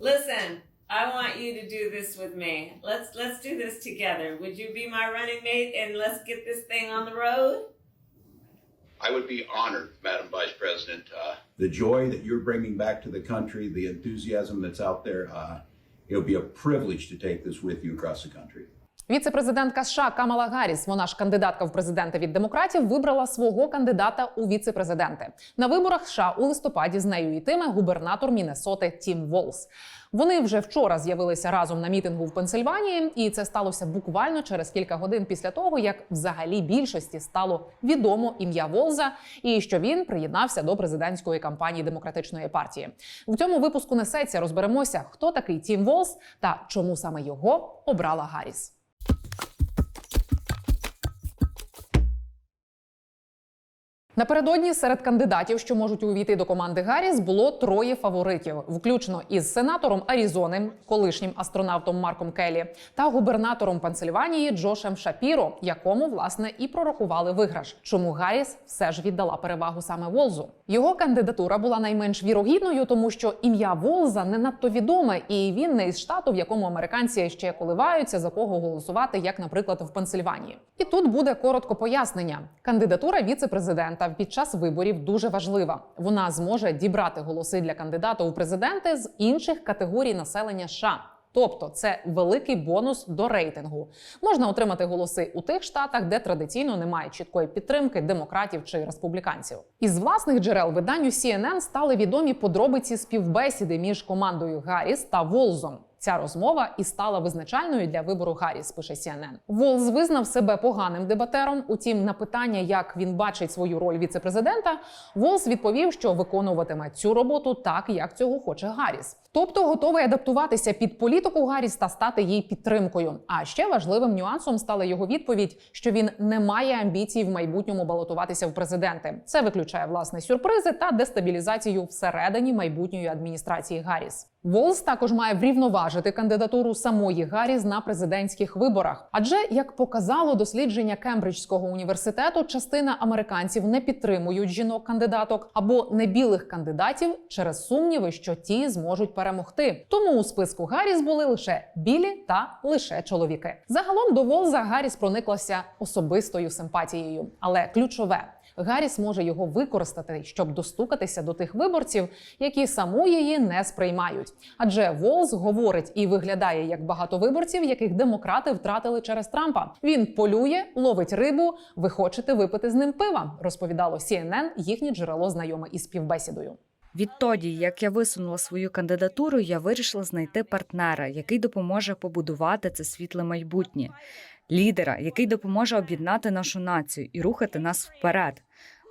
Listen, I want you to do this with me. Let's let's do this together. Would you be my running mate and let's get this thing on the road? I would be honored, Madam Vice President. Uh, the joy that you're bringing back to the country, the enthusiasm that's out there. Uh, it'll be a privilege to take this with you across the country. Віце-президентка США Камала Гарріс, вона ж кандидатка в президенти від демократів, вибрала свого кандидата у віце-президенти. На виборах США у листопаді з нею йтиме губернатор Міннесоти Тім Волс. Вони вже вчора з'явилися разом на мітингу в Пенсильванії, і це сталося буквально через кілька годин після того, як взагалі більшості стало відомо ім'я Волза і що він приєднався до президентської кампанії демократичної партії. В цьому випуску несеться розберемося, хто такий Тім Волс та чому саме його обрала Гарріс. Напередодні серед кандидатів, що можуть увійти до команди Гарріс, було троє фаворитів, включно із сенатором Аризони, колишнім астронавтом Марком Келлі, та губернатором Пенсильванії Джошем Шапіро, якому власне і пророкували виграш. Чому Гарріс все ж віддала перевагу саме Волзу? Його кандидатура була найменш вірогідною, тому що ім'я Волза не надто відоме, і він не із штату, в якому американці ще коливаються за кого голосувати, як, наприклад, в Пенсильванії. І тут буде коротко пояснення: кандидатура віце-президента під час виборів дуже важлива. Вона зможе дібрати голоси для кандидата у президенти з інших категорій населення США. Тобто це великий бонус до рейтингу. Можна отримати голоси у тих штатах, де традиційно немає чіткої підтримки демократів чи республіканців. Із власних джерел виданню CNN стали відомі подробиці співбесіди між командою Гарріс та Волзом. Ця розмова і стала визначальною для вибору Гарріс, пише CNN. Волз визнав себе поганим дебатером. Утім, на питання, як він бачить свою роль віце-президента, Волз відповів, що виконуватиме цю роботу так, як цього хоче Гарріс. Тобто готовий адаптуватися під політику Гарріс та стати їй підтримкою. А ще важливим нюансом стала його відповідь, що він не має амбіцій в майбутньому балотуватися в президенти. Це виключає власне сюрпризи та дестабілізацію всередині майбутньої адміністрації Гарріс. Волз також має врівноважити кандидатуру самої Гарріс на президентських виборах. Адже, як показало дослідження Кембриджського університету, частина американців не підтримують жінок-кандидаток або небілих кандидатів через сумніви, що ті зможуть перемогти. Тому у списку Гарріс були лише білі та лише чоловіки. Загалом до Волза Гарріс прониклася особистою симпатією, але ключове. Гарріс може його використати, щоб достукатися до тих виборців, які саму її не сприймають. Адже Волз говорить і виглядає як багато виборців, яких демократи втратили через Трампа. Він полює, ловить рибу. Ви хочете випити з ним пива? Розповідало CNN, їхнє джерело знайоме із співбесідою. Відтоді, як я висунула свою кандидатуру, я вирішила знайти партнера, який допоможе побудувати це світле майбутнє, лідера, який допоможе об'єднати нашу націю і рухати нас вперед.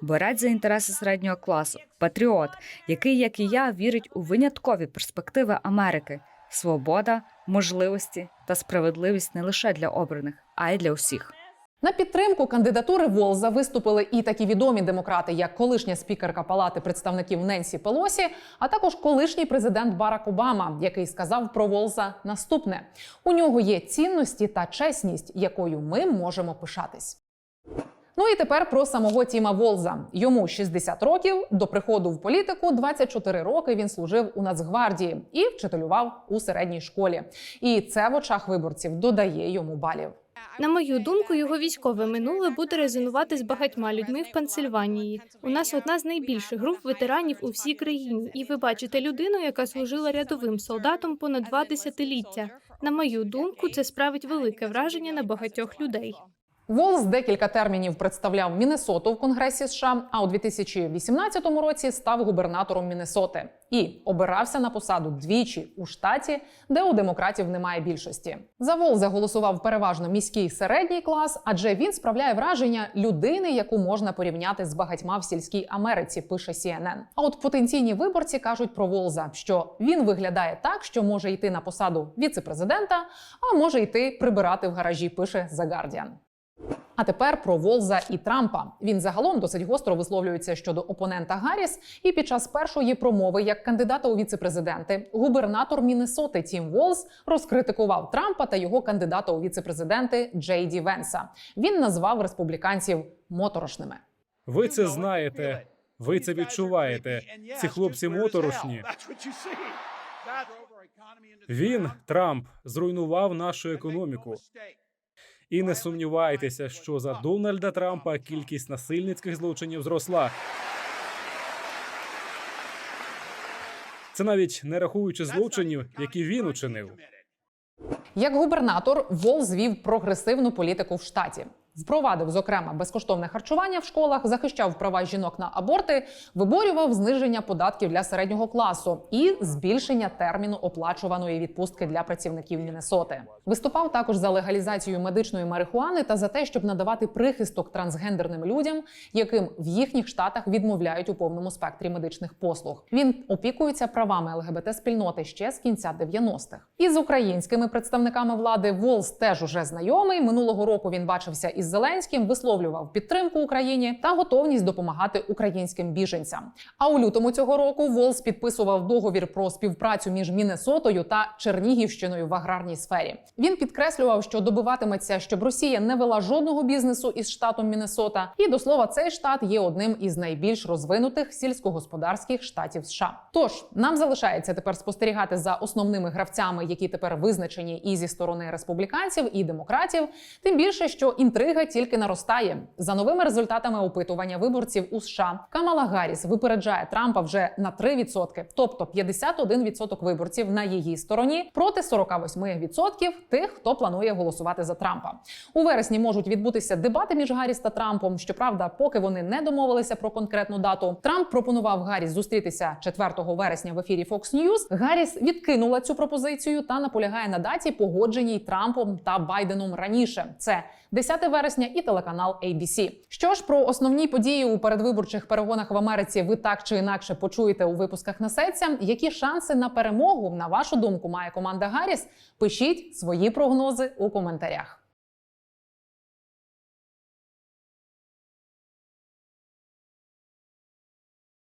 Борець за інтереси середнього класу, патріот, який, як і я, вірить у виняткові перспективи Америки, свобода, можливості та справедливість не лише для обраних, а й для усіх. На підтримку кандидатури Волза виступили і такі відомі демократи, як колишня спікерка Палати представників Ненсі Пелосі, а також колишній президент Барак Обама, який сказав про Волза наступне: у нього є цінності та чесність, якою ми можемо пишатись. Ну і тепер про самого Тіма Волза. Йому 60 років. До приходу в політику 24 роки він служив у Нацгвардії і вчителював у середній школі. І це в очах виборців додає йому балів. На мою думку, його військове минуле буде резонувати з багатьма людьми в Пенсильванії. У нас одна з найбільших груп ветеранів у всій країні, і ви бачите людину, яка служила рядовим солдатом понад два десятиліття. На мою думку, це справить велике враження на багатьох людей. Волз декілька термінів представляв Міннесоту в Конгресі США, а у 2018 році став губернатором Міннесоти і обирався на посаду двічі у штаті, де у демократів немає більшості. За Волза голосував переважно міський середній клас, адже він справляє враження людини, яку можна порівняти з багатьма в сільській Америці. Пише CNN. А от потенційні виборці кажуть про Волза, що він виглядає так, що може йти на посаду віцепрезидента, а може йти прибирати в гаражі. Пише The Guardian. А тепер про Волза і Трампа. Він загалом досить гостро висловлюється щодо опонента Гарріс. І під час першої промови як кандидата у віцепрезиденти губернатор Міннесоти Тім Волз розкритикував Трампа та його кандидата у віцепрезиденти Джей Ді Венса. Він назвав республіканців моторошними. Ви це знаєте, ви це відчуваєте. Ці хлопці моторошні. Він, Трамп, зруйнував нашу економіку. І не сумнівайтеся, що за Дональда Трампа кількість насильницьких злочинів зросла. Це навіть не рахуючи злочинів, які він учинив. Як губернатор, Вол звів прогресивну політику в штаті. Впровадив, зокрема, безкоштовне харчування в школах, захищав права жінок на аборти, виборював зниження податків для середнього класу і збільшення терміну оплачуваної відпустки для працівників Міннесоти. Виступав також за легалізацію медичної марихуани та за те, щоб надавати прихисток трансгендерним людям, яким в їхніх штатах відмовляють у повному спектрі медичних послуг. Він опікується правами ЛГБТ спільноти ще з кінця 90-х. І з українськими представниками влади Волс теж уже знайомий. Минулого року він бачився із Зеленським, висловлював підтримку Україні та готовність допомагати українським біженцям. А у лютому цього року Волс підписував договір про співпрацю між Міннесотою та Чернігівщиною в аграрній сфері. Він підкреслював, що добиватиметься, щоб Росія не вела жодного бізнесу із штатом Міннесота. І до слова, цей штат є одним із найбільш розвинутих сільськогосподарських штатів США. Тож нам залишається тепер спостерігати за основними гравцями, які тепер визначені і зі сторони республіканців і демократів. Тим більше, що інтрига тільки наростає за новими результатами опитування виборців у США. Камала Гарріс випереджає Трампа вже на 3%, тобто 51% виборців на її стороні проти 48% тих, хто планує голосувати за Трампа. У вересні можуть відбутися дебати між Гарріс та Трампом. Щоправда, поки вони не домовилися про конкретну дату. Трамп пропонував Гарріс зустрітися 4 вересня в ефірі Fox News. Гарріс відкинула цю пропозицію та наполягає на даті, погодженій Трампом та Байденом раніше. Це 10 вересня і телеканал ABC. Що ж про основні події у передвиборчих перегонах в Америці ви так чи інакше почуєте у випусках «Несеться». Які шанси на перемогу, на вашу думку, має команда Гарріс? Пишіть свої прогнози у коментарях.